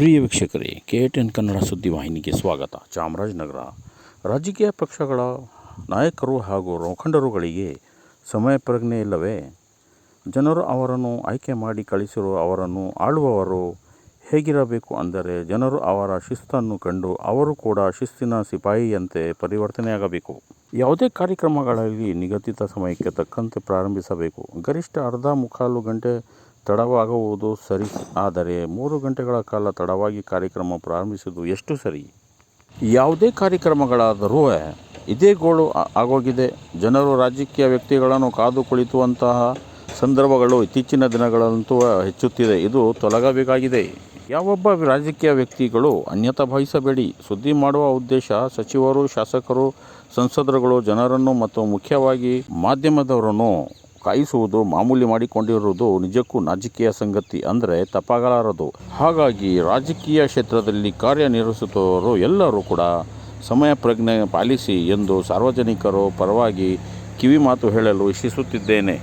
ಪ್ರಿಯ ವೀಕ್ಷಕರೇ, K N Kannada ಸುದ್ದಿವಾಹಿನಿಗೆ ಸ್ವಾಗತ. ಚಾಮರಾಜನಗರ. ರಾಜಕೀಯ ಪಕ್ಷಗಳ ನಾಯಕರು ಹಾಗೂ ಮುಖಂಡರುಗಳಿಗೆ ಸಮಯ ಪ್ರಜ್ಞೆ ಇಲ್ಲವೇ? ಜನರು ಅವರನ್ನು ಆಯ್ಕೆ ಮಾಡಿ ಕಳಿಸಿರುವ ಅವರನ್ನು ಆಳುವವರು ಹೇಗಿರಬೇಕು ಅಂದರೆ ಜನರು ಅವರ ಶಿಸ್ತನ್ನು ಕಂಡು ಅವರು ಕೂಡ ಶಿಸ್ತಿನ ಸಿಪಾಯಿಯಂತೆ ಪರಿವರ್ತನೆಯಾಗಬೇಕು. ಯಾವುದೇ ಕಾರ್ಯಕ್ರಮಗಳಲ್ಲಿ ನಿಗದಿತ ಸಮಯಕ್ಕೆ ತಕ್ಕಂತೆ ಪ್ರಾರಂಭಿಸಬೇಕು. ಗರಿಷ್ಠ ಅರ್ಧ ಮುಕ್ಕಾಲು ಗಂಟೆ ತಡವಾಗುವುದು ಸರಿ, ಆದರೆ ಮೂರು ಗಂಟೆಗಳ ಕಾಲ ತಡವಾಗಿ ಕಾರ್ಯಕ್ರಮ ಪ್ರಾರಂಭಿಸುವುದು ಎಷ್ಟು ಸರಿ? ಯಾವುದೇ ಕಾರ್ಯಕ್ರಮಗಳಾದರೂ ಇದೇ ಗೋಳು ಆಗೋಗಿದೆ. ಜನರು ರಾಜಕೀಯ ವ್ಯಕ್ತಿಗಳನ್ನು ಕಾದು ಕುಳಿತುವಂತಹ ಸಂದರ್ಭಗಳು ಇತ್ತೀಚಿನ ದಿನಗಳಂತೂ ಹೆಚ್ಚುತ್ತಿದೆ. ಇದು ತೊಲಗಬೇಕಾಗಿದೆ. ಯಾವೊಬ್ಬ ರಾಜಕೀಯ ವ್ಯಕ್ತಿಗಳು ಅನ್ಯತಾ ಭಾವಿಸಬೇಡಿ. ಸುದ್ದಿ ಮಾಡುವ ಉದ್ದೇಶ ಸಚಿವರು, ಶಾಸಕರು, ಸಂಸದರುಗಳು, ಜನರನ್ನು ಮತ್ತು ಮುಖ್ಯವಾಗಿ ಮಾಧ್ಯಮದವರನ್ನು ಕಾಯಿಸುವುದು, ಮಾಮೂಲಿ ಮಾಡಿಕೊಂಡಿರುವುದು ನಿಜಕ್ಕೂ ನಾಜಿಕೆಯ ಸಂಗತಿ ಅಂದರೆ ತಪ್ಪಾಗಲಾರದು. ಹಾಗಾಗಿ ರಾಜಕೀಯ ಕ್ಷೇತ್ರದಲ್ಲಿ ಕಾರ್ಯನಿರ್ವಹಿಸುತ್ತವರು ಎಲ್ಲರೂ ಕೂಡ ಸಮಯ ಪ್ರಜ್ಞೆ ಪಾಲಿಸಿ ಎಂದು ಸಾರ್ವಜನಿಕರು ಪರವಾಗಿ ಕಿವಿ ಮಾತು ಹೇಳಲು ಇಚ್ಛಿಸುತ್ತಿದ್ದೇನೆ.